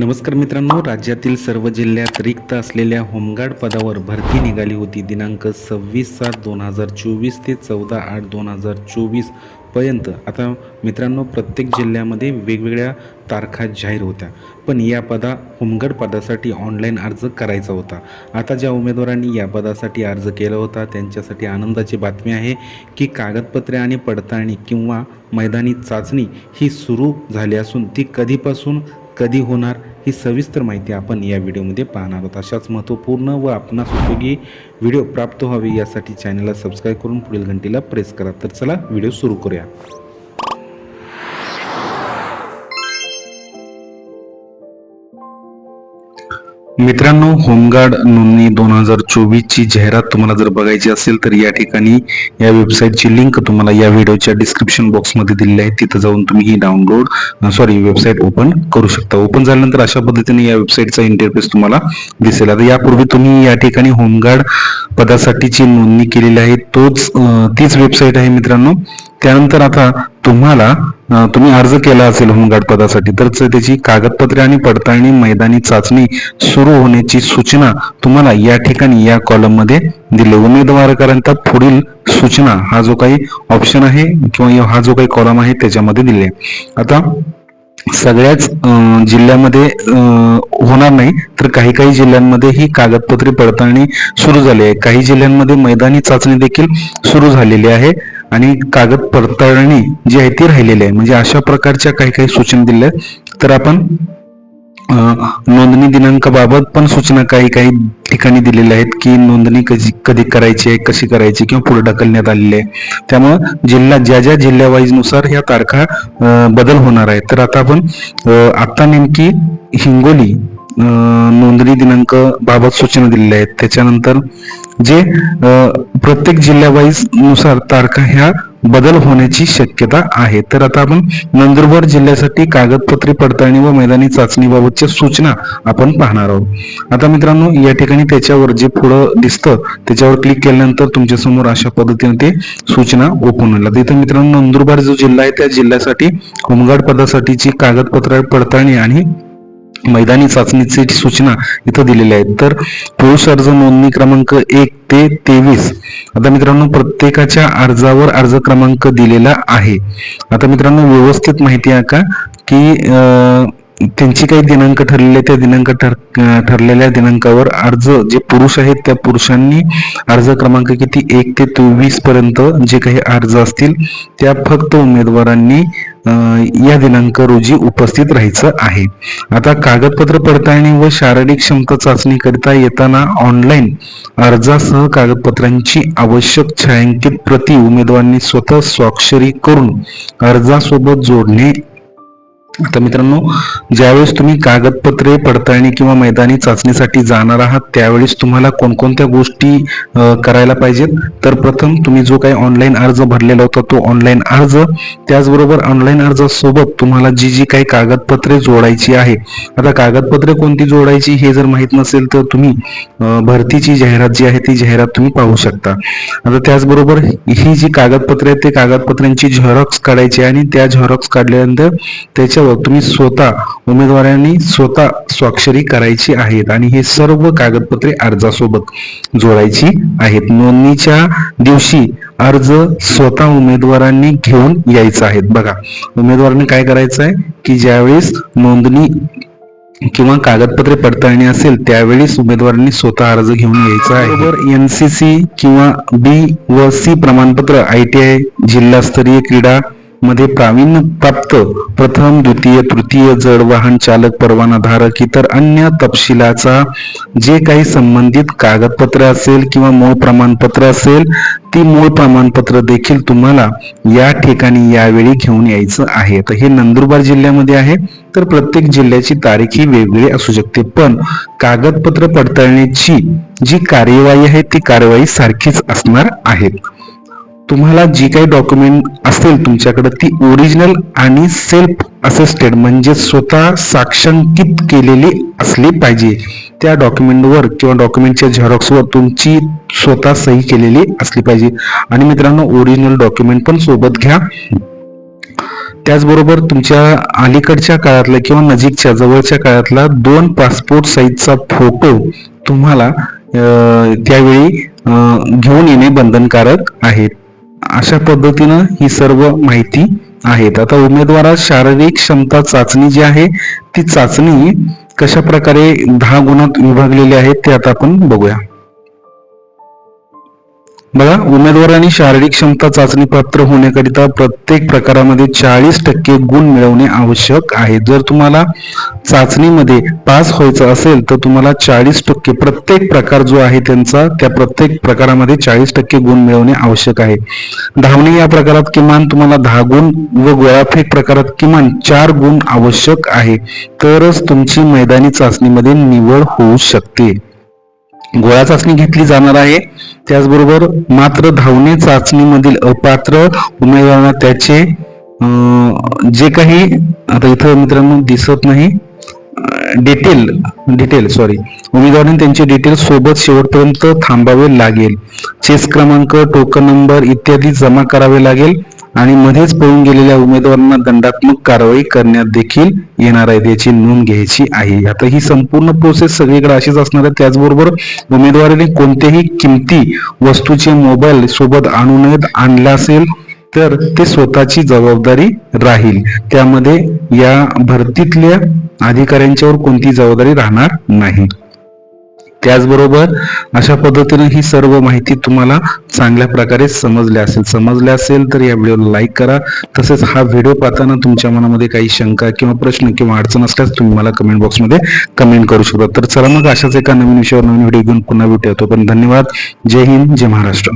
नमस्कार मित्रांनो राज्यातील सर्व जिल्ह्यात रिक्त असलेल्या होमगार्ड पदावर भरती निघाली होती. दिनांक सव्वीस सात दोन हजार चोवीस ते चौदा आठ दोन हजार चोवीसपर्यंत. आता मित्रांनो प्रत्येक जिल्ह्यामध्ये वेगवेगळ्या तारखा जाहीर होत्या. पण या पदा होमगार्ड पदासाठी ऑनलाईन अर्ज करायचा होता. आता ज्या उमेदवारांनी या पदासाठी अर्ज केला होता त्यांच्यासाठी आनंदाची बातमी आहे की कागदपत्रे आणि पडताळणी किंवा मैदानी चाचणी ही सुरू झाली असून ती कधीपासून कधी होणार ही सविस्तर माहिती आपण या व्हिडिओमध्ये पाहणार आहोत. अशाच महत्त्वपूर्ण व आपणास उपयोगी व्हिडिओ प्राप्त व्हावे यासाठी चॅनलला सबस्क्राईब करून पुढील घंटीला प्रेस करा. तर चला व्हिडिओ सुरू करूया. मित्रांनो होमगार्ड नोंदणी दोन हजार चोवीसची जाहिरात तुम्हाला जर बघायची असेल तर या ठिकाणी या वेबसाईटची लिंक तुम्हाला या व्हिडिओच्या डिस्क्रिप्शन बॉक्समध्ये दिलेली आहे. तिथं जाऊन तुम्ही ही डाउनलोड सॉरी वेबसाईट ओपन करू शकता. ओपन झाल्यानंतर अशा पद्धतीने या वेबसाईटचा इंटरफेस तुम्हाला दिसेल. आता यापूर्वी तुम्ही या ठिकाणी होमगार्ड पदासाठीची नोंदणी केलेली आहे. तोच तीच वेबसाईट आहे मित्रांनो. त्यानंतर आता तुम्हाला तुम्ही अर्ज केला असेल होमगार्ड पदासाठी तर त्याची कागदपत्रे आणि पडताळणी मैदानी चाचणी सुरू होण्याची सूचना तुम्हाला या ठिकाणी या कॉलममध्ये दिली. उमेदवाराकरता पुढील सूचना हा जो काही ऑप्शन आहे किंवा हा जो काही कॉलम आहे त्याच्यामध्ये दिले आता सगळ्याच अं, जिल्ह्यामध्ये अं, होणार नाही तर काही काही जिल्ह्यांमध्ये ही कागदपत्रे पडताळणी सुरू झाली आहे. काही जिल्ह्यांमध्ये मैदानी चाचणी देखील सुरू झालेली आहे. आणि कागद पडताळणी जी आहे ती राहिलेली आहे. म्हणजे अशा प्रकारच्या काही काही सूचना दिल्या आहेत. तर आपण नोंदणी दिनांकाबाबत पण सूचना काही काही ठिकाणी दिलेल्या आहेत की नोंदणी कधी कधी करायची आहे कशी करायची किंवा पुढे ढकलण्यात आलेली आहे. त्यामुळं जिल्हा ज्या ज्या जिल्ह्यावाईजनुसार ह्या तारखा बदल होणार आहे. तर आता आपण आता नेमकी हिंगोली नोंदणी दिनांक बाबत सूचना दिलेल्या आहेत. त्याच्यानंतर जे प्रत्येक जिल्ह्यावाईजनुसार तारखा ह्या बदल होण्याची शक्यता आहे. तर आता आपण नंदुरबार जिल्ह्यासाठी कागदपत्रे पडताळणी व मैदानी चाचणीबाबतच्या सूचना आपण पाहणार आहोत. आता मित्रांनो या ठिकाणी त्याच्यावर जे पुढं दिसतं त्याच्यावर क्लिक केल्यानंतर तुमच्यासमोर अशा पद्धतीने ते सूचना ओपन होईल. इथं मित्रांनो नंदुरबार जो जिल्हा आहे त्या जिल्ह्यासाठी होमगार्ड पदासाठीची कागदपत्र पडताळणी आणि मैदानी चाचणीची सूचना इथं दिलेल्या आहेत. तर पुरुष अर्ज नोंदणी क्रमांक एक ते तेवीस. आता मित्रांनो प्रत्येकाच्या अर्जावर अर्ज क्रमांक दिलेला आहे. आता मित्रांनो व्यवस्थित माहिती आहे का? की त्यांची काही दिनांक ठरलेले त्या दिनांक ठर ठरलेल्या दिनांकावर अर्ज जे पुरुष आहेत त्या पुरुषांनी अर्ज क्रमांक किती? एक ते तेवीस पर्यंत जे काही अर्ज असतील त्या फक्त उमेदवारांनी या दिनांक रोजी उपस्थित राहायचं आहे. आता कागदपत्र पडताळणी व शारीरिक क्षमता चाचणी करता येताना ऑनलाईन अर्जासह कागदपत्रांची आवश्यक छायांकित प्रती उमेदवारांनी स्वतः स्वाक्षरी करून अर्जासोबत जोडणे आता मित्रांनो ज्यावेळेस तुम्ही कागदपत्रे पडताळणी किंवा मैदानी चाचणीसाठी जाणार आहात त्यावेळेस तुम्हाला कोणकोणत्या गोष्टी करायला पाहिजेत? तर प्रथम तुम्ही जो काही ऑनलाईन अर्ज भरलेला होता तो ऑनलाईन अर्ज. त्याचबरोबर ऑनलाईन अर्जासोबत तुम्हाला जी जी काही कागदपत्रे जोडायची आहे. आता कागदपत्रे कोणती जोडायची हे जर माहीत नसेल तर तुम्ही भरतीची जाहिरात जी आहे ती जाहिरात तुम्ही पाहू शकता. आता त्याचबरोबर ही जी कागदपत्रे आहेत ते कागदपत्रांची झेरॉक्स काढायची आणि त्या झेरॉक्स काढल्यानंतर त्याच्यावर तुम्ही स्वतः उमेदवारांनी स्वतः स्वाक्षरी करायची आहेत आणि हे सर्व कागदपत्रे अर्जासोबत जोडायची आहेत. नोंदणीच्या दिवशी अर्ज स्वतः उमेदवारांनी घेऊन यायचा आहेत. बघा उमेदवारांनी काय करायचं आहे? की ज्यावेळेस नोंदणी किंवा कागदपत्रे पडताळणी असेल त्यावेळेस उमेदवारांनी स्वतः अर्ज घेऊन यायचा आहे. बरोबर. एनसीसी किंवा बी व सी प्रमाणपत्र आय टी आय जिल्हास्तरीय क्रीडा मध्ये प्रावीण्य प्राप्त प्रथम द्वितीय तृतीय जड वाहन चालक परवाना धारक इतर अन्य तपशिलाचा जे काही संबंधित कागदपत्र असेल किंवा मूळ प्रमाणपत्र असेल ती मूळ प्रमाणपत्र देखील तुम्हाला या ठिकाणी यावेळी घेऊन यायचं आहे. तर हे नंदुरबार जिल्ह्यामध्ये आहे. तर प्रत्येक जिल्ह्याची तारीख ही वेगळी असू शकते. पण कागदपत्र पडताळणीची जी कार्यवाही आहे ती कार्यवाही सारखीच असणार आहे. तुम्हाला जी काही डॉक्युमेंट असेल तुमच्याकडे ती ओरिजिनल आणि सेल्फ असिस्टेड म्हणजे स्वतः साक्षांकित केलेली असली पाहिजे. त्या डॉक्युमेंटवर किंवा डॉक्युमेंटच्या झेरॉक्सवर तुमची स्वतः सही केलेली असली पाहिजे. आणि मित्रांनो ओरिजिनल डॉक्युमेंट पण सोबत घ्या. त्याचबरोबर तुमच्या अलीकडच्या काळातला किंवा नजीकच्या जवळच्या काळातला दोन पासपोर्ट साईजचा फोटो तुम्हाला त्यावेळी घेऊन येणे बंधनकारक आहे. अशा पद्धतीनं ही सर्व माहिती आहेत. आता उमेदवारात शारीरिक क्षमता चाचणी जी आहे ती चाचणी कशा प्रकारे दहा गुणात विभागलेली आहे ते आता आपण बघूया. बघा उमेदवारांनी शारीरिक क्षमता चाचणी पात्र होण्याकरिता प्रत्येक प्रकारामध्ये चाळीस टक्के गुण मिळवणे आवश्यक आहे. जर तुम्हाला चाचणीमध्ये पास व्हायचं असेल तर तुम्हाला चाळीस टक्के प्रत्येक प्रकार जो आहे त्यांचा त्या प्रत्येक प्रकारामध्ये चाळीस टक्के गुण मिळवणे आवश्यक आहे. धावणे या प्रकारात किमान तुम्हाला दहा गुण व गोळाफेक प्रकारात किमान चार गुण आवश्यक आहे. तरच तुमची मैदानी चाचणीमध्ये निवड होऊ शकते. गोळा चाचणी घेतली जाणार आहे. त्याचबरोबर मात्र धावणे चाचणीमधील अपात्र उमेदवारांना त्याचे जे काही आता इथं मित्रांनो दिसत नाही डिटेल डिटेल सॉरी उमेदवारांनी त्यांचे डिटेल सोबत शेवटपर्यंत थांबावे लागेल. चेस क्रमांक टोकन नंबर इत्यादी जमा करावे लागेल. आणि मध्येच पळून गेलेल्या उमेदवारांना दंडात्मक कारवाई करण्यात देखील येणार आहे याची नोंद घ्यायची आहे. आता ही संपूर्ण प्रोसेस सगळीकडे अशीच असणार आहे. त्याचबरोबर उमेदवाराने कोणत्याही किमती वस्तूचे मोबाईल सोबत आणू नयेत आणला असेल तर ते स्वतःची जबाबदारी राहील. त्यामध्ये या भरतीतल्या अधिकाऱ्यांच्यावर कोणती जबाबदारी राहणार नाही. त्याचबरोबर अशा पद्धतीने ही सर्व माहिती तुम्हाला चांगल्या प्रकारे समजली असेल. समजले असेल तर या व्हिडिओला लाईक करा. तसेच हा व्हिडिओ पाहताना तुमच्या मनामध्ये काही शंका किंवा प्रश्न किंवा अडचण असल्यास तुम्ही मला कमेंट बॉक्समध्ये कमेंट करू शकता. तर चला मग अशाच एका नवीन विषयावर नवीन व्हिडिओ घेऊन पुन्हा भेटूया. पण धन्यवाद. जय हिंद जय महाराष्ट्र.